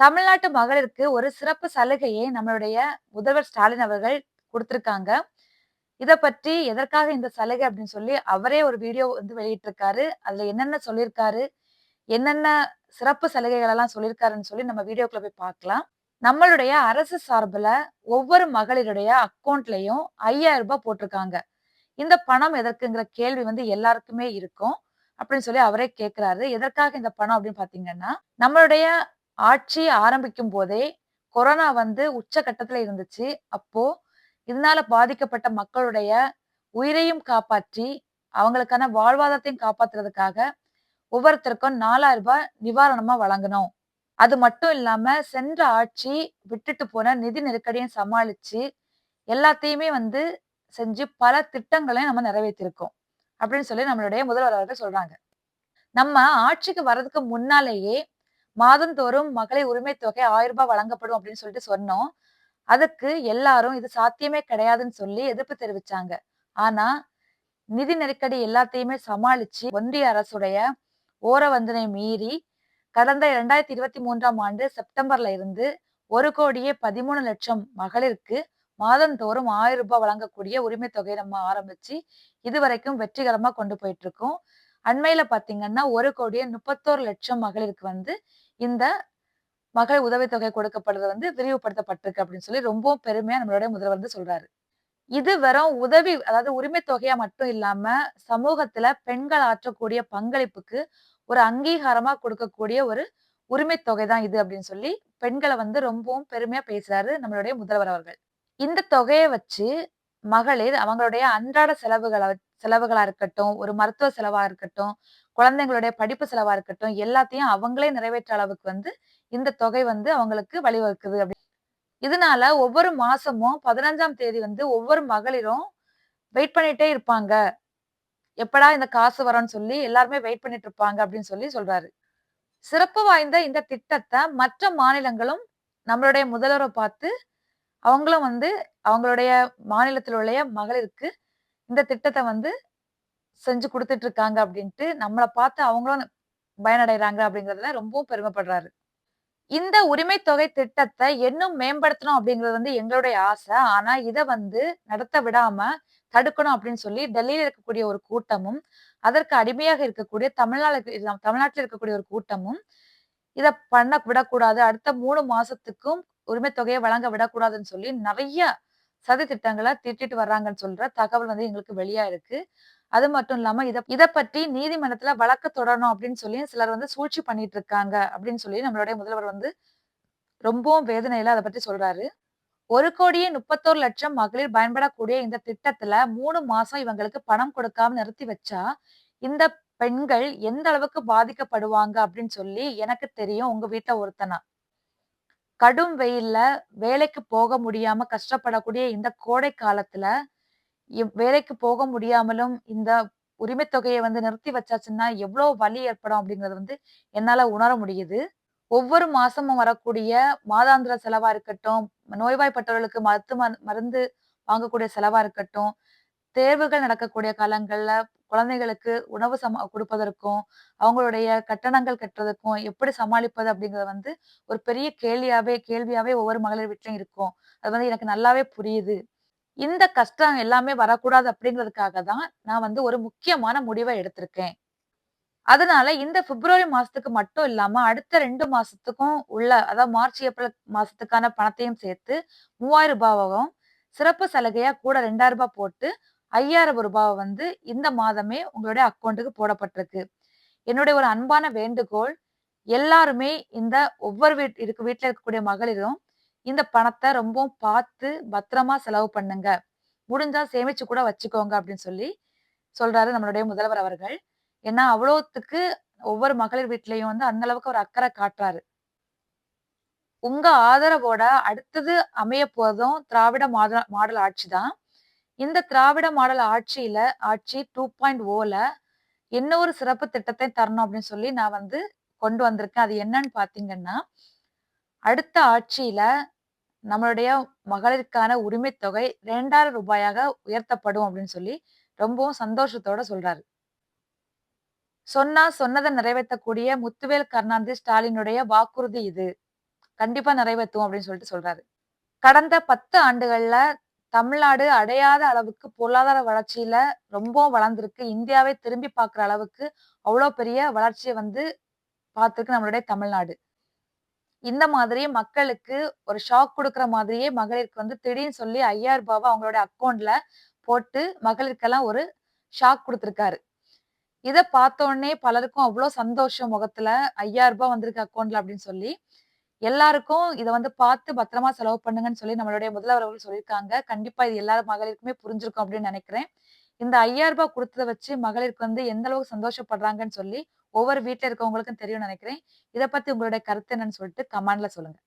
தமிழ்நாட்டு மகளிருக்கு ஒரு சிறப்பு சலுகையை நம்மளுடைய முதல்வர் ஸ்டாலின் அவர்கள் கொடுத்திருக்காங்க. இதை பற்றி எதற்காக இந்த சலுகை அப்படின்னு சொல்லி அவரே ஒரு வீடியோ வந்து வெளியிட்டிருக்காரு. அதுல என்னென்ன சொல்லியிருக்காரு என்னென்ன சிறப்பு சலுகைகள் எல்லாம் சொல்லியிருக்காருன்னு சொல்லி நம்ம வீடியோக்குள்ள போய் பார்க்கலாம். நம்மளுடைய அரசு சார்பில் ஒவ்வொரு மகளிருடைய அக்கௌண்ட்லையும் ஐயாயிரம் ரூபாய் போட்டிருக்காங்க. இந்த பணம் எதற்குங்கிற கேள்வி வந்து எல்லாருக்குமே இருக்கும் அப்படின்னு சொல்லி அவரே கேட்கிறாரு எதற்காக இந்த பணம் அப்படின்னு பாத்தீங்கன்னா நம்மளுடைய ஆட்சி ஆரம்பிக்கும் போதே கொரோனா வந்து உச்சகட்டத்துல இருந்துச்சு. அப்போ இதனால பாதிக்கப்பட்ட மக்களுடைய உயிரையும் காப்பாற்றி அவங்களுக்கான வாழ்வாதாரத்தையும் காப்பாத்துறதுக்காக ஒவ்வொருத்தருக்கும் நாலாயிரம் ரூபாய் நிவாரணமா வழங்கணும். அது மட்டும் இல்லாம சென்ற ஆட்சி விட்டுட்டு போன நிதி நெருக்கடியும் சமாளிச்சு எல்லாத்தையுமே வந்து செஞ்சு பல திட்டங்களையும் நம்ம நிறைவேற்றிருக்கோம். அப்படின்னு சொல்லி நம்மளுடைய முதல்வர் அவர்கள் சொல்றாங்க. நம்ம ஆட்சிக்கு வர்றதுக்கு முன்னாலேயே மாதந்தோறும் மகளிர் உரிமை தொகை ஆயிரம் ரூபாய் வழங்கப்படும் அப்படின்னு சொல்லிட்டு சொன்னோம். அதுக்கு எல்லாரும் இது சாத்தியமே கிடையாதுன்னு சொல்லி எதிர்ப்பு தெரிவிச்சாங்க. ஆனா நிதி நெருக்கடி எல்லாத்தையுமே சமாளிச்சு ஒன்றிய அரசுடைய ஓர வந்தனை மீறி கடந்த இரண்டாயிரத்தி இருபத்தி மூன்றாம் ஆண்டு செப்டம்பர்ல இருந்து ஒரு கோடியே பதிமூணு லட்சம் மகளிருக்கு மாதந்தோறும் ஆயிரம் ரூபாய் வழங்கக்கூடிய உரிமை தொகையை நம்ம ஆரம்பிச்சு இதுவரைக்கும் வெற்றிகரமா கொண்டு போயிட்டு இருக்கோம். அண்மையில பாத்தீங்கன்னா ஒரு கோடியே முப்பத்தோரு லட்சம் மகளிருக்கு வந்து இந்த மகளிர் உதவித்தொகை கொடுக்கப்படுறது வந்து விரிவுபடுத்தப்பட்டிருக்கு அப்படின்னு சொல்லி ரொம்பவும் பெருமையா நம்மளுடைய முதல்வர் வந்து சொல்றாரு. இது வெறும் உதவி அதாவது உரிமை தொகையா மட்டும் இல்லாம சமூகத்துல பெண்கள் ஆற்றக்கூடிய பங்களிப்புக்கு ஒரு அங்கீகாரமா கொடுக்கக்கூடிய ஒரு உரிமை தொகை தான் இது அப்படின்னு சொல்லி பெண்களை வந்து ரொம்பவும் பெருமையா பேசுறாரு நம்மளுடைய முதல்வர் அவர்கள். இந்த தொகையை வச்சு மகளிர் அவங்களுடைய அன்றாட செலவுகளை செலவுகளா இருக்கட்டும் ஒரு மருத்துவ செலவா இருக்கட்டும் குழந்தைங்களுடைய படிப்பு செலவா இருக்கட்டும் எல்லாத்தையும் அவங்களே நிறைவேற்ற அளவுக்கு வந்து இந்த தொகை வந்து அவங்களுக்கு வழிவகுக்குது அப்படி. இதனால ஒவ்வொரு மாசமும் பதினஞ்சாம் தேதி வந்து ஒவ்வொரு மகளிரும் வெயிட் பண்ணிட்டே இருப்பாங்க. எப்படா இந்த காசு வரும்னு சொல்லி எல்லாருமே வெயிட் பண்ணிட்டு இருப்பாங்க அப்படின்னு சொல்லி சொல்றாரு. சிறப்பு வாய்ந்த இந்த திட்டத்தை மற்ற மாநிலங்களும் நம்மளுடைய முதல்வரை பார்த்து அவங்களும் வந்து அவங்களுடைய மாநிலத்தில் உள்ள மகளிருக்கு இந்த திட்டத்தை வந்து செஞ்சு கொடுத்துட்டு இருக்காங்க அப்படின்ட்டு நம்மளை பார்த்து அவங்களும் பயனடைறாங்க அப்படிங்கறதுல ரொம்பவும் பெருமைப்படுறாரு. இந்த உரிமை தொகை திட்டத்தை இன்னும் மேம்படுத்தணும் அப்படிங்கிறது வந்து எங்களுடைய ஆசை. ஆனா இதை வந்து நடத்த விடாம தடுக்கணும் அப்படின்னு சொல்லி டெல்லியில இருக்கக்கூடிய ஒரு கூட்டமும் அதற்கு அடிமையாக இருக்கக்கூடிய தமிழ்நாடு தமிழ்நாட்டில் இருக்கக்கூடிய ஒரு கூட்டமும் இதை பண்ண விடக்கூடாது. அடுத்த மூணு மாசத்துக்கும் உரிமை தொகையை வழங்க விடக்கூடாதுன்னு சொல்லி நிறைய சதி திட்டங்களை திட்டிட்டு வர்றாங்கன்னு சொல்ற தகவல் வந்து எங்களுக்கு வெளியா இருக்கு. அது மட்டும் இல்லாம இதை இதை பற்றி நீதிமன்றத்துல வழக்கு தொடரணும் அப்படின்னு சொல்லி சிலர் வந்து சூழ்ச்சி பண்ணிட்டு இருக்காங்க அப்படின்னு சொல்லி நம்மளுடைய முதல்வர் வந்து ரொம்பவும் வேதனையில அதை பற்றி சொல்றாரு. ஒரு கோடியே முப்பத்தோரு லட்சம் மகளிர் பயன்படக்கூடிய இந்த திட்டத்துல மூணு மாசம் இவங்களுக்கு பணம் கொடுக்காம நிறுத்தி வச்சா இந்த பெண்கள் எந்த அளவுக்கு பாதிக்கப்படுவாங்க அப்படின்னு சொல்லி எனக்கு தெரியும் உங்க வீட்டுல ஒருத்தனா. கடும் வெயில்ல வேலைக்கு போக முடியாம கஷ்டப்படக்கூடிய இந்த கோடை காலத்துல வேலைக்கு போக முடியாமலும் இந்த உரிமை தொகையை வந்து நிறுத்தி வச்சாச்சுன்னா எவ்வளவு வலி ஏற்படும் அப்படிங்கறது வந்து என்னால உணர முடியுது. ஒவ்வொரு மாசமும் வரக்கூடிய மாதாந்திர செலவா இருக்கட்டும் நோய்வாய்ப்பட்டவர்களுக்கு மருத்துவ மருந்து வாங்கக்கூடிய செலவா இருக்கட்டும் தேர்வுகள் நடக்கக்கூடிய காலங்கள்ல குழந்தைகளுக்கு உணவு சம கொடுப்பதற்கும் அவங்களுடைய கட்டணங்கள் கட்டுறதுக்கும் எப்படி சமாளிப்பது அப்படிங்கறது வந்து ஒரு பெரிய கேள்வியாவே கேள்வியாவே ஒவ்வொரு மகளிர் வீட்லையும் இருக்கும். அது வந்து எனக்கு நல்லாவே புரியுது. இந்த கஷ்டம் எல்லாமே வரக்கூடாது அப்படிங்கிறதுக்காக தான் நான் வந்து ஒரு முக்கியமான முடிவை எடுத்திருக்கேன். அதனால இந்த பிப்ரவரி மாசத்துக்கு மட்டும் இல்லாம அடுத்த ரெண்டு மாசத்துக்கும் உள்ள அதாவது மார்ச் ஏப்ரல் மாசத்துக்கான பணத்தையும் சேர்த்து மூவாயிரம் ரூபாவும் சிறப்பு சலுகையா கூட ரெண்டாயிரம் ரூபாய் போட்டு ஐயாயிரம் ரூபாவை வந்து இந்த மாதமே உங்களுடைய அக்கௌண்ட்டுக்கு போடப்பட்டிருக்கு. என்னுடைய ஒரு அன்பான வேண்டுகோள் எல்லாருமே இந்த ஒவ்வொரு வீட் இருக்கு வீட்டில் இருக்கக்கூடிய மகளிரும் இந்த பணத்தை ரொம்பவும் பார்த்து பத்திரமா செலவு பண்ணுங்க. முடிஞ்சா சேமிச்சு கூட வச்சுக்கோங்க அப்படின்னு சொல்லி சொல்றாரு நம்மளுடைய முதல்வர் அவர்கள். ஏன்னா அவ்வளோத்துக்கு ஒவ்வொரு மகளிர் வீட்லயும் வந்து அந்த அளவுக்கு ஒரு அக்கறை காட்டுறாரு. உங்க ஆதரவோட அடுத்தது அமைய போதும் திராவிட மாடல் மாடல் ஆட்சி தான். இந்த திராவிட மாடல் ஆட்சியில ஆட்சி டூ பாயிண்ட் ஓல இன்னொரு சிறப்பு திட்டத்தை தரணும் அப்படின்னு சொல்லி நான் வந்து கொண்டு வந்திருக்கேன். அது என்னன்னு பாத்தீங்கன்னா அடுத்த ஆட்சியில நம்மளுடைய மகளிருக்கான உரிமை தொகை ரெண்டாயிரம் ரூபாயாக உயர்த்தப்படும் அப்படின்னு சொல்லி ரொம்பவும் சந்தோஷத்தோட சொல்றாரு. சொன்னா சொன்னதை நிறைவேற்றக்கூடிய முத்துவேல் கருணாநிதி ஸ்டாலினுடைய வாக்குறுதி இது. கண்டிப்பா நிறைவேற்றும் அப்படின்னு சொல்லிட்டு சொல்றாரு. கடந்த 10 ஆண்டுகள்ல தமிழ்நாடு அடையாத அளவுக்கு பொருளாதார வளர்ச்சியில ரொம்ப வளர்ந்திருக்கு. இந்தியாவே திரும்பி பார்க்குற அளவுக்கு அவ்வளோ பெரிய வளர்ச்சியை வந்து பார்த்துருக்கு நம்மளுடைய தமிழ்நாடு. இந்த மாதிரி மக்களுக்கு ஒரு ஷாக் கொடுக்குற மாதிரியே மகளிருக்கு வந்து திடீர்னு சொல்லி ஐயாயிரம் ரூபாவை அவங்களோட அக்கவுண்ட்ல போட்டு மகளிருக்கெல்லாம் ஒரு ஷாக் கொடுத்துருக்காரு இதை பார்த்தோனே பலருக்கும் அவ்வளோ சந்தோஷம் முகத்துல ஐயாயிரம் ரூபாய் வந்திருக்கு அக்கௌண்ட்ல அப்படின்னு சொல்லி. எல்லாருக்கும் இதை வந்து பார்த்து பத்திரமா செலவு பண்ணுங்கன்னு சொல்லி நம்மளுடைய முதல்வர் அவர்கள் சொல்லியிருக்காங்க. கண்டிப்பா இது எல்லா மகளிருக்குமே புரிஞ்சிருக்கும் அப்படின்னு நினைக்கிறேன். இந்த ஐயாயிரம் ரூபாய் கொடுத்ததை வச்சு மகளிருக்கு வந்து எந்த அளவுக்கு சந்தோஷப்படுறாங்கன்னு சொல்லி ஒவ்வொரு வீட்ல இருக்கவங்களுக்கும் தெரியும்னு நினைக்கிறேன். இதை பத்தி உங்களுடைய கருத்து என்னன்னு சொல்லிட்டு கமெண்ட்ல சொல்லுங்க.